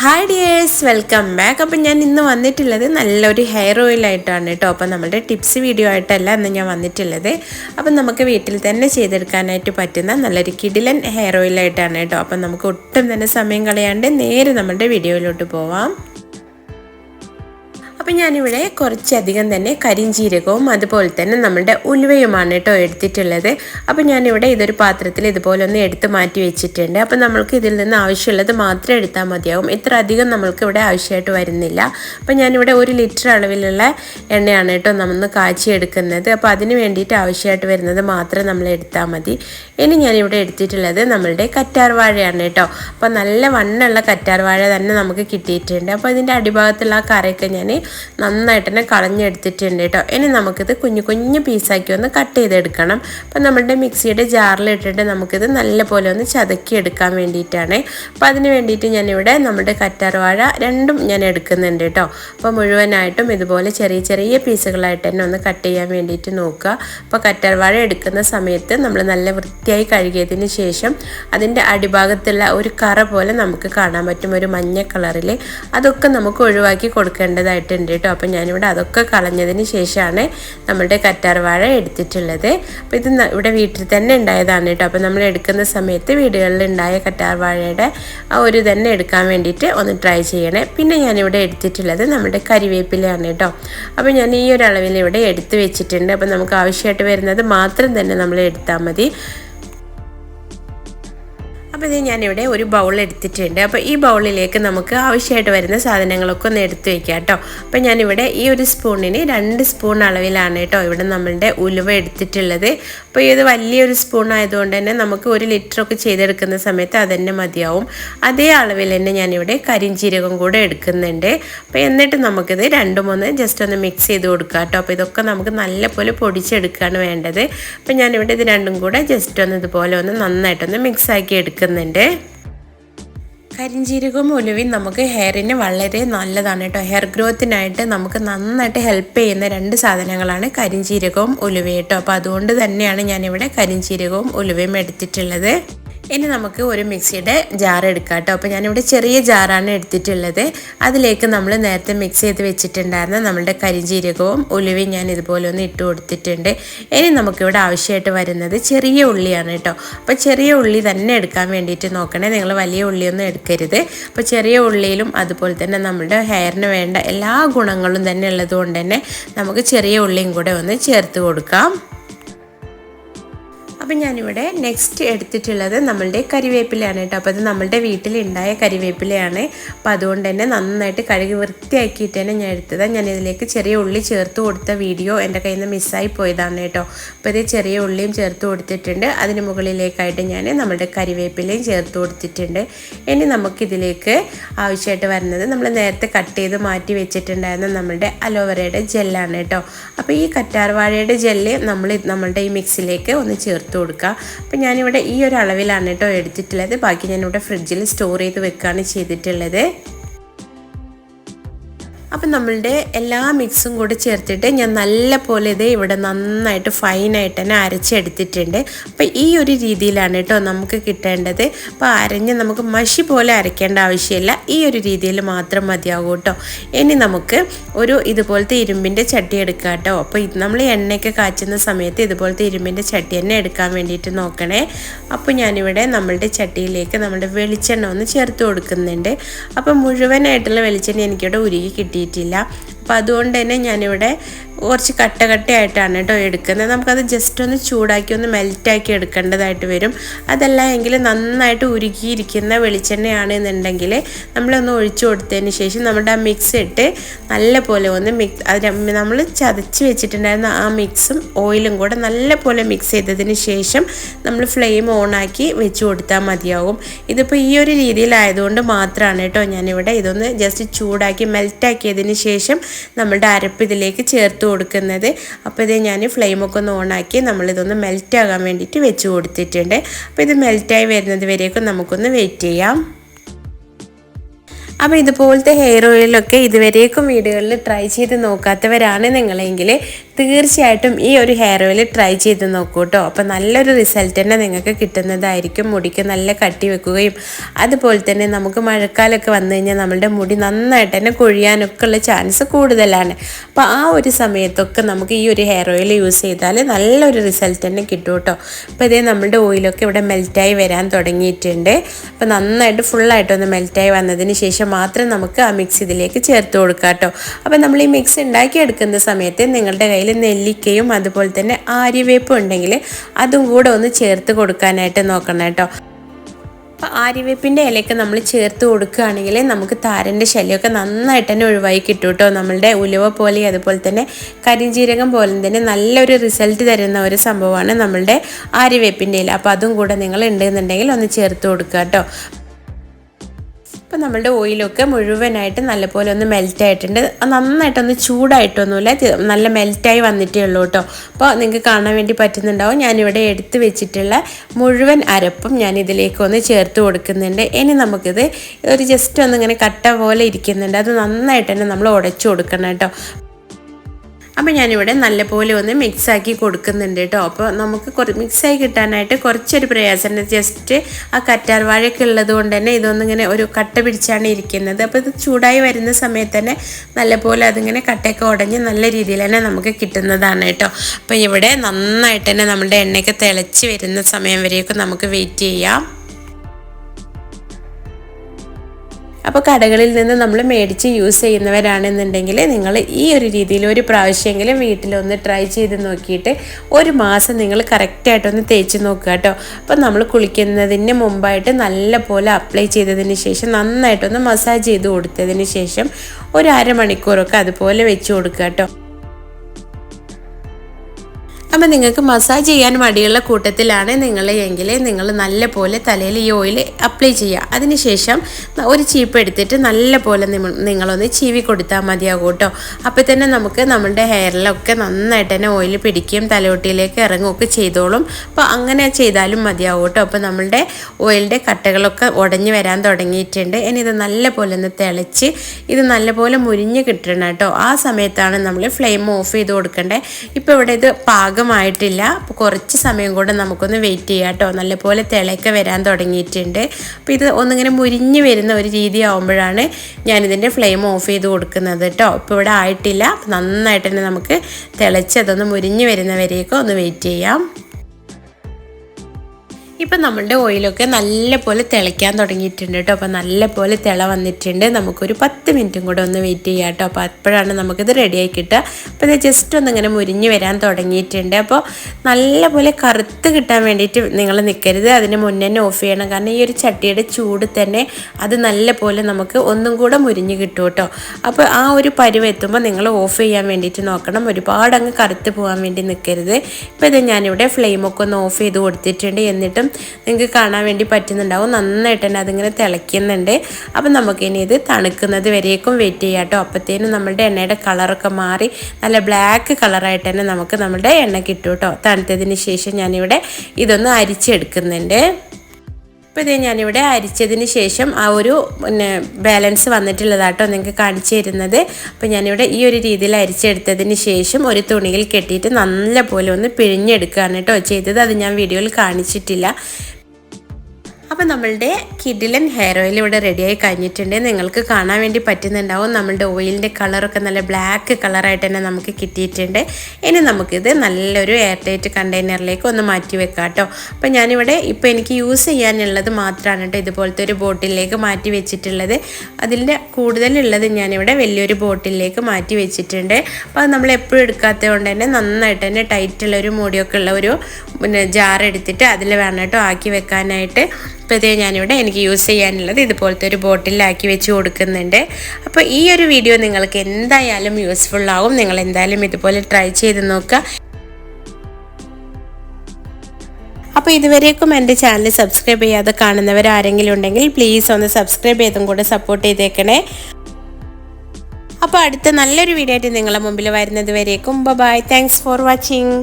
Hi dears welcome back അപ്പം ഞാൻ ഇന്ന് വന്നിട്ടുള്ളത് നല്ലൊരു ഹെയർ ഓയിലായിട്ടാണ് കേട്ടോ. അപ്പം നമ്മുടെ ടിപ്സ് വീഡിയോ ആയിട്ടല്ല ഇന്ന് ഞാൻ വന്നിട്ടുള്ളത്. അപ്പം നമുക്ക് വീട്ടിൽ തന്നെ ചെയ്തെടുക്കാനായിട്ട് പറ്റുന്ന നല്ലൊരു കിടിലൻ ഹെയർ ഓയിലായിട്ടാണ് കേട്ടോ. അപ്പം നമുക്ക് ഒട്ടും തന്നെ സമയം കളയാണ്ട് നേരെ നമ്മുടെ വീഡിയോയിലോട്ട് പോവാം. അപ്പം ഞാനിവിടെ കുറച്ചധികം തന്നെ കരിഞ്ചീരകവും അതുപോലെ തന്നെ നമ്മുടെ ഉലുവയുമാണ് കേട്ടോ എടുത്തിട്ടുള്ളത്. അപ്പം ഞാനിവിടെ ഇതൊരു പാത്രത്തിൽ ഇതുപോലെ ഒന്ന് എടുത്ത് മാറ്റി വെച്ചിട്ടുണ്ട്. അപ്പം നമ്മൾക്ക് ഇതിൽ നിന്ന് ആവശ്യമുള്ളത് മാത്രം എടുത്താൽ മതിയാവും. ഇത്ര അധികം നമ്മൾക്ക് ഇവിടെ ആവശ്യമായിട്ട് വരുന്നില്ല. അപ്പം ഞാനിവിടെ ഒരു ലിറ്റർ അളവിലുള്ള എണ്ണയാണ് കേട്ടോ നമ്മൾ കാച്ചി എടുക്കുന്നത്. അപ്പോൾ അതിന് വേണ്ടിയിട്ട് ആവശ്യമായിട്ട് വരുന്നത് മാത്രം നമ്മൾ എടുത്താൽ മതി. ഇനി ഞാനിവിടെ എടുത്തിട്ടുള്ളത് നമ്മളുടെ കറ്റാർ വാഴയാണ് കേട്ടോ. അപ്പോൾ നല്ല വണ്ണുള്ള കറ്റാർവാഴ തന്നെ നമുക്ക് കിട്ടിയിട്ടുണ്ട്. അപ്പോൾ ഇതിന്റെ അടിഭാഗത്തുള്ള ആ കറയൊക്കെ ഞാൻ നന്നായിട്ട് തന്നെ കളഞ്ഞെടുത്തിട്ടുണ്ട് കേട്ടോ ഇനി നമുക്കിത് കുഞ്ഞു കുഞ്ഞു പീസാക്കി ഒന്ന് കട്ട് ചെയ്തെടുക്കണം. അപ്പം നമ്മുടെ മിക്സിയുടെ ജാറിലിട്ടിട്ട് നമുക്കിത് നല്ലപോലെ ഒന്ന് ചതക്കി എടുക്കാൻ വേണ്ടിയിട്ടാണ്. അപ്പം അതിന് വേണ്ടിയിട്ട് ഞാനിവിടെ നമ്മുടെ കറ്റാർവാഴ രണ്ടും ഞാൻ എടുക്കുന്നുണ്ട് കേട്ടോ അപ്പോൾ മുഴുവനായിട്ടും ഇതുപോലെ ചെറിയ ചെറിയ പീസുകളായിട്ട് തന്നെ ഒന്ന് കട്ട് ചെയ്യാൻ വേണ്ടിയിട്ട് നോക്കുക. അപ്പോൾ കറ്റാർവാഴ എടുക്കുന്ന സമയത്ത് നമ്മൾ നല്ല വൃത്തിയായി കഴുകിയതിന് ശേഷം അതിന്റെ അടിഭാഗത്തുള്ള ഒരു കറ പോലെ നമുക്ക് കാണാൻ പറ്റും. ഒരു മഞ്ഞ കളറിൽ. അതൊക്കെ നമുക്ക് ഒഴിവാക്കി കൊടുക്കേണ്ടതായിട്ടുണ്ട്. ഉണ്ട് കേട്ടോ അപ്പം ഞാനിവിടെ അതൊക്കെ കളഞ്ഞതിന് ശേഷമാണ് നമ്മളുടെ കറ്റാർവാഴ എടുത്തിട്ടുള്ളത്. അപ്പോൾ ഇത് ഇവിടെ വീട്ടിൽ തന്നെ ഉണ്ടായതാണ് കേട്ടോ അപ്പോൾ നമ്മൾ എടുക്കുന്ന സമയത്ത് വീടുകളിൽ ഉണ്ടായ കറ്റാർവാഴയുടെ ആ ഒരു തന്നെ എടുക്കാൻ വേണ്ടിയിട്ട് ഒന്ന് ട്രൈ ചെയ്യണേ. പിന്നെ ഞാനിവിടെ എടുത്തിട്ടുള്ളത് നമ്മുടെ കരിവേപ്പിലയാണ് കേട്ടോ അപ്പോൾ ഞാൻ ഈ ഒരു അളവിൽ ഇവിടെ എടുത്ത് വെച്ചിട്ടുണ്ട്. അപ്പോൾ നമുക്ക് ആവശ്യമായിട്ട് വരുന്നത് മാത്രം തന്നെ നമ്മൾ എടുത്താൽ മതി. അപ്പോൾ ഇത് ഞാനിവിടെ ഒരു ബൗൾ എടുത്തിട്ടുണ്ട്. അപ്പോൾ ഈ ബൗളിലേക്ക് നമുക്ക് ആവശ്യമായിട്ട് വരുന്ന സാധനങ്ങളൊക്കെ ഒന്ന് എടുത്തു വയ്ക്കാം കേട്ടോ. അപ്പോൾ ഞാനിവിടെ ഈ ഒരു സ്പൂണിന് രണ്ട് സ്പൂൺ അളവിലാണ് കേട്ടോ ഇവിടെ നമ്മളുടെ ഉലുവ എടുത്തിട്ടുള്ളത്. അപ്പോൾ ഇത് വലിയൊരു സ്പൂൺ ആയതുകൊണ്ട് തന്നെ നമുക്ക് ഒരു ലിറ്ററൊക്കെ ചെയ്തെടുക്കുന്ന സമയത്ത് അതന്നെ മതിയാവും. അതേ അളവിൽ തന്നെ ഞാനിവിടെ കരിഞ്ചീരകം കൂടെ എടുക്കുന്നുണ്ട്. അപ്പോൾ എന്നിട്ട് നമുക്കിത് രണ്ടും ഒന്ന് ജസ്റ്റ് ഒന്ന് മിക്സ് ചെയ്ത് കൊടുക്കുക കേട്ടോ. അപ്പോൾ ഇതൊക്കെ നമുക്ക് നല്ലപോലെ പൊടിച്ചെടുക്കുകയാണ് വേണ്ടത്. അപ്പോൾ ഞാനിവിടെ ഇത് രണ്ടും കൂടെ ജസ്റ്റ് ഒന്ന് ഇതുപോലെ ഒന്ന് നന്നായിട്ടൊന്ന് മിക്സ് ആക്കി എടുക്കുന്നത് എടുക്കുന്നുണ്ട് കരിഞ്ചീരകവും ഉലുവയും നമുക്ക് ഹെയറിന് വളരെ നല്ലതാണ് കേട്ടോ. ഹെയർ ഗ്രോത്തിനായിട്ട് നമുക്ക് നന്നായിട്ട് ഹെൽപ്പ് ചെയ്യുന്ന രണ്ട് സാധനങ്ങളാണ് കരിഞ്ചീരകവും ഉലുവയും കേട്ടോ. അപ്പോൾ അതുകൊണ്ട് തന്നെയാണ് ഞാനിവിടെ കരിഞ്ചീരകവും ഉലുവയും എടുത്തിട്ടുള്ളത്. ഇനി നമുക്ക് ഒരു മിക്സിയുടെ ജാർ എടുക്കാം കേട്ടോ. അപ്പോൾ ഞാനിവിടെ ചെറിയ ജാറാണ് എടുത്തിട്ടുള്ളത്. അതിലേക്ക് നമ്മൾ നേരത്തെ മിക്സ് ചെയ്ത് വെച്ചിട്ടുണ്ടായിരുന്ന നമ്മളുടെ കരിഞ്ചീരകവും ഉലുവയും ഞാൻ ഇതുപോലെ ഒന്ന് ഇട്ട് കൊടുത്തിട്ടുണ്ട്. ഇനി നമുക്കിവിടെ ആവശ്യമായിട്ട് വരുന്നത് ചെറിയ ഉള്ളിയാണ് കേട്ടോ. അപ്പോൾ ചെറിയ ഉള്ളി തന്നെ എടുക്കാൻ വേണ്ടിയിട്ട് നോക്കണേ. നിങ്ങൾ വലിയ ഉള്ളിയൊന്നും എടുക്കരുത്. അപ്പോൾ ചെറിയ ഉള്ളിയിലും അതുപോലെ തന്നെ നമ്മുടെ ഹെയറിന് വേണ്ട എല്ലാ ഗുണങ്ങളും തന്നെ ഉള്ളതുകൊണ്ട് തന്നെ നമുക്ക് ചെറിയ ഉള്ളിയും കൂടെ ഒന്ന് ചേർത്ത് കൊടുക്കാം. അപ്പം ഞാനിവിടെ നെക്സ്റ്റ് എടുത്തിട്ടുള്ളത് നമ്മളുടെ കരിവേപ്പിലയാണ് കേട്ടോ. അപ്പോൾ അത് നമ്മളുടെ വീട്ടിലുണ്ടായ കരിവേപ്പിലയാണ്. അപ്പോൾ അതുകൊണ്ട് തന്നെ നന്നായിട്ട് കഴുകി വൃത്തിയാക്കിയിട്ട് തന്നെ ഞാൻ എടുത്തത്. ഞാൻ ഇതിലേക്ക് ചെറിയ ഉള്ളി ചേർത്ത് കൊടുത്ത വീഡിയോ എന്റെ കയ്യിൽ നിന്ന് മിസ്സായി പോയതാണ് കേട്ടോ. അപ്പോൾ ഇത് ചെറിയ ഉള്ളിയും ചേർത്ത് കൊടുത്തിട്ടുണ്ട്. അതിന് മുകളിലേക്കായിട്ട് ഞാൻ നമ്മുടെ കരിവേപ്പിലയും ചേർത്ത് കൊടുത്തിട്ടുണ്ട്. ഇനി നമുക്കിതിലേക്ക് ആവശ്യമായിട്ട് വരുന്നത് നമ്മൾ നേരത്തെ കട്ട് ചെയ്ത് മാറ്റി വെച്ചിട്ടുണ്ടായിരുന്ന നമ്മളുടെ അലോവരയുടെ ജെല്ലാണ് കേട്ടോ. അപ്പോൾ ഈ കറ്റാർവാഴയുടെ ജെല്ല് നമ്മൾ നമ്മളുടെ ഈ മിക്സിലേക്ക് ഒന്ന് ചേർത്ത് ചേർത്ത് കൊടുക്കുക. അപ്പം ഞാനിവിടെ ഈ ഒരു അളവിലാണ് കേട്ടോ എടുത്തിട്ടുള്ളത്. ബാക്കി ഞാനിവിടെ ഫ്രിഡ്ജിൽ സ്റ്റോർ ചെയ്ത് വെക്കുകയാണ് ചെയ്തിട്ടുള്ളത്. അപ്പം നമ്മളുടെ എല്ലാ മിക്സും കൂടെ ചേർത്തിട്ട് ഞാൻ നല്ല പോലെ ഇത് ഇവിടെ നന്നായിട്ട് ഫൈനായിട്ട് തന്നെ അരച്ചെടുത്തിട്ടുണ്ട്. അപ്പം ഈ ഒരു രീതിയിലാണ് കേട്ടോ നമുക്ക് കിട്ടേണ്ടത്. അപ്പോൾ അരഞ്ഞ് നമുക്ക് മഷി പോലെ അരയ്ക്കേണ്ട ആവശ്യമില്ല. ഈ ഒരു രീതിയിൽ മാത്രം മതിയാകും കേട്ടോ. ഇനി നമുക്ക് ഒരു ഇതുപോലത്തെ ഇരുമ്പിന്റെ ചട്ടി എടുക്കുക കേട്ടോ. അപ്പോൾ നമ്മൾ എണ്ണയൊക്കെ കാച്ചുന്ന സമയത്ത് ഇതുപോലത്തെ ഇരുമ്പിന്റെ ചട്ടി തന്നെ എടുക്കാൻ വേണ്ടിയിട്ട് നോക്കണേ. അപ്പോൾ ഞാനിവിടെ നമ്മളുടെ ചട്ടിയിലേക്ക് നമ്മുടെ വെളിച്ചെണ്ണ ഒന്ന് ചേർത്ത് കൊടുക്കുന്നുണ്ട്. അപ്പോൾ മുഴുവനായിട്ടുള്ള വെളിച്ചെണ്ണ എനിക്കിവിടെ ഉരുകി കിട്ടി കിട്ടിയിട്ടില്ല അപ്പോൾ അതുകൊണ്ട് തന്നെ ഞാനിവിടെ കുറച്ച് കട്ട കട്ടയായിട്ടാണ് കേട്ടോ എടുക്കുന്നത്. നമുക്കത് ജസ്റ്റ് ഒന്ന് ചൂടാക്കി ഒന്ന് മെൽറ്റാക്കി എടുക്കേണ്ടതായിട്ട് വരും. അതല്ല എങ്കിൽ നന്നായിട്ട് ഉരുകിയിരിക്കുന്ന വെളിച്ചെണ്ണയാണ് എന്നുണ്ടെങ്കിൽ നമ്മളൊന്ന് ഒഴിച്ചു കൊടുത്തതിന് ശേഷം നമ്മുടെ ആ മിക്സ് ഇട്ട് നല്ല പോലെ ഒന്ന് മിക്സ് നമ്മൾ ചതച്ച് വെച്ചിട്ടുണ്ടായിരുന്ന ആ മിക്സും ഓയിലും കൂടെ നല്ല പോലെ മിക്സ് ചെയ്തതിന് ശേഷം നമ്മൾ ഫ്ലെയിം ഓണാക്കി വെച്ച് കൊടുത്താൽ മതിയാകും ഇതിപ്പോൾ ഈ ഒരു രീതിയിലായതുകൊണ്ട് മാത്രമാണ് കേട്ടോ ഞാനിവിടെ ഇതൊന്ന് ജസ്റ്റ് ചൂടാക്കി മെൽറ്റാക്കിയതിന് ശേഷം നമ്മളുടെ അരപ്പ് ഇതിലേക്ക് ചേർത്ത് കൊടുക്കുന്നത്. അപ്പോൾ ഇത് ഞാൻ ഫ്ലെയിമൊക്കെ ഒന്ന് ഓണാക്കി നമ്മളിതൊന്ന് മെൽറ്റ് ആകാൻ വേണ്ടിയിട്ട് വെച്ച് കൊടുത്തിട്ടുണ്ട്. അപ്പോൾ ഇത് മെൽറ്റായി വരുന്നത് വരെയൊക്കെ നമുക്കൊന്ന് വെയിറ്റ് ചെയ്യാം. അപ്പോൾ ഇതുപോലത്തെ ഹെയർ ഓയിലൊക്കെ ഇതുവരേക്കും വീടുകളിൽ ട്രൈ ചെയ്ത് നോക്കാത്തവരാണ് നിങ്ങളെങ്കിൽ തീർച്ചയായിട്ടും ഈ ഒരു ഹെയർ ഓയിൽ ട്രൈ ചെയ്ത് നോക്കൂ കേട്ടോ അപ്പോൾ നല്ലൊരു റിസൾട്ട് തന്നെ നിങ്ങൾക്ക് കിട്ടുന്നതായിരിക്കും. മുടിക്ക് നല്ല കട്ടി വെക്കുകയും അതുപോലെ തന്നെ നമുക്ക് മഴക്കാലമൊക്കെ വന്നു കഴിഞ്ഞാൽ നമ്മളുടെ മുടി നന്നായിട്ട് തന്നെ കൊഴിയാനൊക്കെ ഉള്ള ചാൻസ് കൂടുതലാണ്. അപ്പോൾ ആ ഒരു സമയത്തൊക്കെ നമുക്ക് ഈ ഒരു ഹെയർ ഓയിൽ യൂസ് ചെയ്താൽ നല്ലൊരു റിസൾട്ട് തന്നെ കിട്ടും കേട്ടോ അപ്പോൾ ഇതേ നമ്മളുടെ ഓയിലൊക്കെ ഇവിടെ മെൽറ്റായി വരാൻ തുടങ്ങിയിട്ടുണ്ട്. അപ്പോൾ നന്നായിട്ട് ഫുള്ളായിട്ട് ഒന്ന് മെൽറ്റായി വന്നതിന് ശേഷം മാത്രം നമുക്ക് ആ മിക്സ് ഇതിലേക്ക് ചേർത്ത് കൊടുക്കാം കേട്ടോ അപ്പോൾ നമ്മൾ ഈ മിക്സ് ഉണ്ടാക്കിയെടുക്കുന്ന സമയത്ത് നിങ്ങളുടെ കയ്യിൽ നെല്ലിക്കയും അതുപോലെ തന്നെ ആര്യവേപ്പും ഉണ്ടെങ്കിൽ അതും കൂടെ ഒന്ന് ചേർത്ത് കൊടുക്കാനായിട്ട് നോക്കണം കേട്ടോ. അപ്പോൾ ആര്യവേപ്പിന്റെ ഇലയൊക്കെ നമ്മൾ ചേർത്ത് കൊടുക്കുകയാണെങ്കിൽ നമുക്ക് താരന്റെ ശല്യമൊക്കെ നന്നായിട്ട് തന്നെ ഒഴിവായി കിട്ടും കേട്ടോ. നമ്മളുടെ ഉലുവ പോലെ അതുപോലെ തന്നെ കരിഞ്ജീരകം പോലെ തന്നെ നല്ലൊരു റിസൾട്ട് തരുന്ന ഒരു സംഭവമാണ് നമ്മളുടെ ആര്യവേപ്പിന്റെ ഇല. അപ്പോൾ അതും കൂടെ നിങ്ങൾ ഉണ്ടെന്നുണ്ടെങ്കിൽ ഒന്ന് ചേർത്ത് കൊടുക്കുക കേട്ടോ. അപ്പോൾ നമ്മളുടെ ഓയിലൊക്കെ മുഴുവനായിട്ട് നല്ലപോലെ ഒന്ന് മെൽറ്റ് ആയിട്ടുണ്ട്. നന്നായിട്ടൊന്ന് ചൂടായിട്ടൊന്നുമില്ല നല്ല മെൽറ്റായി വന്നിട്ടേ ഉള്ളൂ കേട്ടോ. അപ്പോൾ നിങ്ങൾക്ക് കാണാൻ വേണ്ടി പറ്റുന്നുണ്ടാവും. ഞാനിവിടെ എടുത്ത് വെച്ചിട്ടുള്ള മുഴുവൻ അരപ്പും ഞാൻ ഇതിലേക്ക് ഒന്ന് ചേർത്ത് കൊടുക്കുന്നുണ്ട്. ഇനി നമുക്കിത് ഒരു ജസ്റ്റ് ഒന്ന് ഇങ്ങനെ കട്ട പോലെ ഇരിക്കുന്നുണ്ട്. അത് നന്നായിട്ട് തന്നെ നമ്മൾ ഉടച്ചു കൊടുക്കണം കേട്ടോ. അപ്പോൾ ഞാനിവിടെ നല്ലപോലെ ഒന്ന് മിക്സാക്കി കൊടുക്കുന്നുണ്ട് കേട്ടോ. അപ്പോൾ നമുക്ക് കുറച്ച് മിക്സായി കിട്ടാനായിട്ട് കുറച്ചൊരു പ്രയാസമുണ്ട്. ജസ്റ്റ് ആ കറ്റാർ വാഴയൊക്കെ ഉള്ളത് കൊണ്ട് തന്നെ ഇതൊന്നിങ്ങനെ ഒരു കട്ട പിടിച്ചാണ് ഇരിക്കുന്നത്. അപ്പോൾ ഇത് ചൂടായി വരുന്ന സമയത്ത് തന്നെ നല്ലപോലെ അതിങ്ങനെ കട്ടയൊക്കെ ഉടഞ്ഞ് നല്ല രീതിയിൽ തന്നെ നമുക്ക് കിട്ടുന്നതാണ് കേട്ടോ. അപ്പോൾ ഇവിടെ നന്നായിട്ട് തന്നെ നമ്മുടെ എണ്ണയൊക്കെ തിളച്ച് വരുന്ന സമയം വരെയൊക്കെ നമുക്ക് വെയിറ്റ് ചെയ്യാം. അപ്പോൾ കടകളിൽ നിന്ന് നമ്മൾ മേടിച്ച് യൂസ് ചെയ്യുന്നവരാണെന്നുണ്ടെങ്കിൽ നിങ്ങൾ ഈ ഒരു രീതിയിൽ ഒരു പ്രാവശ്യമെങ്കിലും വീട്ടിലൊന്ന് ട്രൈ ചെയ്ത് നോക്കിയിട്ട് ഒരു മാസം നിങ്ങൾ കറക്റ്റായിട്ടൊന്ന് തേച്ച് നോക്കുക കേട്ടോ. അപ്പോൾ നമ്മൾ കുളിക്കുന്നതിന് മുമ്പായിട്ട് നല്ല പോലെ അപ്ലൈ ചെയ്തതിന് ശേഷം നന്നായിട്ടൊന്ന് മസാജ് ചെയ്ത് കൊടുത്തതിന് ശേഷം ഒരു അരമണിക്കൂറൊക്കെ അതുപോലെ വെച്ച് കൊടുക്കുക കേട്ടോ. അപ്പം നിങ്ങൾക്ക് മസാജ് ചെയ്യാൻ മടിയുള്ള കൂട്ടത്തിലാണ് നിങ്ങൾ എങ്കിൽ നിങ്ങൾ നല്ല പോലെ തലയിൽ ഈ ഓയിൽ അപ്ലൈ ചെയ്യുക. അതിനുശേഷം ഒരു ചീപ്പ് എടുത്തിട്ട് നല്ല പോലെ നിങ്ങളൊന്ന് ചീവി കൊടുത്താൽ മതിയാകും കേട്ടോ. അപ്പോൾ തന്നെ നമുക്ക് നമ്മുടെ ഹെയറിലൊക്കെ നന്നായിട്ട് തന്നെ ഓയിൽ പിടിക്കുകയും തലയോട്ടിയിലേക്ക് ഇറങ്ങുകയൊക്കെ ചെയ്തോളും. അപ്പോൾ അങ്ങനെ ചെയ്താലും മതിയാകും കേട്ടോ. അപ്പോൾ നമ്മളുടെ ഓയിലിന്റെ കട്ടകളൊക്കെ ഉടഞ്ഞു വരാൻ തുടങ്ങിയിട്ടുണ്ട്. ഇനി ഇത് നല്ല പോലെ ഒന്ന് തിളച്ച് ഇത് നല്ല പോലെ മുരിഞ്ഞ് കിട്ടണം കേട്ടോ. ആ സമയത്താണ് നമ്മൾ ഫ്ലെയിം ഓഫ് ചെയ്ത് കൊടുക്കേണ്ടത് ഇപ്പോൾ ഇവിടെ ഇത് പാകം പാകമായിട്ടില്ല അപ്പോൾ കുറച്ച് സമയം കൂടെ നമുക്കൊന്ന് വെയിറ്റ് ചെയ്യാം കേട്ടോ നല്ലപോലെ തിളയൊക്കെ വരാൻ തുടങ്ങിയിട്ടുണ്ട്. അപ്പോൾ ഇത് ഒന്നിങ്ങനെ മുരിഞ്ഞ് വരുന്ന ഒരു രീതി ആകുമ്പോഴാണ് ഞാനിതിന്റെ ഫ്ലെയിം ഓഫ് ചെയ്ത് കൊടുക്കുന്നത് കേട്ടോ ഇപ്പോൾ ഇവിടെ ആയിട്ടില്ല. നന്നായിട്ട് തന്നെ നമുക്ക് തിളച്ച് അതൊന്ന് മുരിഞ്ഞ് വരുന്നവരെയൊക്കെ ഒന്ന് വെയിറ്റ് ചെയ്യാം. ഇപ്പം നമ്മളുടെ ഓയിലൊക്കെ നല്ല പോലെ തിളയ്ക്കാൻ തുടങ്ങിയിട്ടുണ്ട് കേട്ടോ. അപ്പോൾ നല്ല പോലെ തിള വന്നിട്ടുണ്ട്. നമുക്കൊരു പത്ത് മിനിറ്റും കൂടെ ഒന്ന് വെയിറ്റ് ചെയ്യാം കേട്ടോ. അപ്പോൾ അപ്പോഴാണ് നമുക്കിത് റെഡിയായി കിട്ടുക. അപ്പോൾ ഇത് ജസ്റ്റ് ഒന്ന് ഇങ്ങനെ മുരിഞ്ഞ് വരാൻ തുടങ്ങിയിട്ടുണ്ട്. അപ്പോൾ നല്ല പോലെ കറുത്ത് കിട്ടാൻ വേണ്ടിയിട്ട് നിങ്ങൾ നിൽക്കരുത്. അതിന് മുന്നേ തന്നെ ഓഫ് ചെയ്യണം. കാരണം ഈ ഒരു ചട്ടിയുടെ ചൂട് തന്നെ അത് നല്ല പോലെ നമുക്ക് ഒന്നും കൂടെ മുരിഞ്ഞ് കിട്ടും കേട്ടോ. അപ്പോൾ ആ ഒരു പരുവ് എത്തുമ്പോൾ നിങ്ങൾ ഓഫ് ചെയ്യാൻ വേണ്ടിയിട്ട് നോക്കണം. ഒരുപാട് അങ്ങ് കറുത്ത് പോകാൻ വേണ്ടി നിൽക്കരുത്. ഇപ്പോൾ ഇത് ഞാനിവിടെ ഫ്ലെയിമൊക്കെ ഒന്ന് ഓഫ് ചെയ്ത് കൊടുത്തിട്ടുണ്ട്. എന്നിട്ടും നിങ്ങൾക്ക് കാണാൻ വേണ്ടി പറ്റുന്നുണ്ടാവും. നന്നായിട്ട് തന്നെ അതിങ്ങനെ തിളയ്ക്കുന്നുണ്ട്. അപ്പം നമുക്കിനി ഇത് തണുക്കുന്നത് വരേക്കും വെയിറ്റ് ചെയ്യാം കേട്ടോ. അപ്പോഴത്തേനും നമ്മുടെ എണ്ണയുടെ കളറൊക്കെ മാറി നല്ല ബ്ലാക്ക് കളറായിട്ട് തന്നെ നമുക്ക് നമ്മുടെ എണ്ണ കിട്ടും കേട്ടോ. തണുത്തതിന് ശേഷം ഞാനിവിടെ ഇതൊന്ന് അരിച്ചെടുക്കുന്നുണ്ട്. ഇപ്പോൾ ഇതേ ഞാനിവിടെ അരിച്ചതിന് ശേഷം ആ ഒരു പിന്നെ ബാലൻസ് വന്നിട്ടുള്ളതാട്ടോ നിങ്ങൾക്ക് കാണിച്ചു തരുന്നത്. അപ്പോൾ ഞാനിവിടെ ഈ ഒരു രീതിയിൽ അരിച്ചെടുത്തതിന് ശേഷം ഒരു തുണിയിൽ കെട്ടിയിട്ട് നല്ല പോലെ ഒന്ന് പിഴിഞ്ഞെടുക്കുകയാണ് കേട്ടോ ചെയ്തത്. അത് ഞാൻ വീഡിയോയിൽ കാണിച്ചിട്ടില്ല. അപ്പോൾ നമ്മളുടെ കിഡിലൻ ഹെയർ ഓയിൽ ഇവിടെ റെഡിയായി കഴിഞ്ഞിട്ടുണ്ട്. നിങ്ങൾക്ക് കാണാൻ വേണ്ടി പറ്റുന്നുണ്ടാവും. നമ്മളുടെ ഓയിലിന്റെ കളറൊക്കെ നല്ല ബ്ലാക്ക് കളറായിട്ട് തന്നെ നമുക്ക് കിട്ടിയിട്ടുണ്ട്. ഇനി നമുക്കിത് നല്ലൊരു എയർ ടൈറ്റ് കണ്ടെയ്നറിലേക്ക് ഒന്ന് മാറ്റി വെക്കാം കേട്ടോ. അപ്പോൾ ഞാനിവിടെ ഇപ്പോൾ എനിക്ക് യൂസ് ചെയ്യാനുള്ളത് മാത്രമാണ് കേട്ടോ. ഇതുപോലത്തെ ഒരു ബോട്ടിലേക്ക് മാറ്റി വെച്ചിട്ടുള്ളത്. അതിന്റെ കൂടുതലുള്ളത് ഞാനിവിടെ വലിയൊരു ബോട്ടിലേക്ക് മാറ്റി വെച്ചിട്ടുണ്ട്. അപ്പോൾ നമ്മൾ എപ്പോഴും എടുക്കാത്തത് കൊണ്ട് തന്നെ നന്നായിട്ട് തന്നെ ടൈറ്റുള്ള ഒരു മൂടിയൊക്കെ ഉള്ള ഒരു പിന്നെ ജാർ എടുത്തിട്ട് അതിൽ വേണം കേട്ടോ ആക്കി വെക്കാനായിട്ട്. അപ്പോൾ ഇതേ ഞാനിവിടെ എനിക്ക് യൂസ് ചെയ്യാനുള്ളത് ഇതുപോലത്തെ ഒരു ബോട്ടിലാക്കി വെച്ച് കൊടുക്കുന്നുണ്ട്. അപ്പോൾ ഈ ഒരു വീഡിയോ നിങ്ങൾക്ക് എന്തായാലും യൂസ്ഫുൾ ആവും. നിങ്ങൾ എന്തായാലും ഇതുപോലെ ട്രൈ ചെയ്ത് നോക്കുക. അപ്പോൾ ഇതുവരേക്കും എന്റെ ചാനൽ സബ്സ്ക്രൈബ് ചെയ്യാതെ കാണുന്നവർ ആരെങ്കിലും ഉണ്ടെങ്കിൽ പ്ലീസ് ഒന്ന് സബ്സ്ക്രൈബ് ചെയ്തും കൂടെ സപ്പോർട്ട് ചെയ്തേക്കണേ. അപ്പോൾ അടുത്ത നല്ലൊരു വീഡിയോ ആയിട്ട് നിങ്ങളുടെ മുമ്പിൽ വരുന്നത് വരേക്കും. By thanks for watching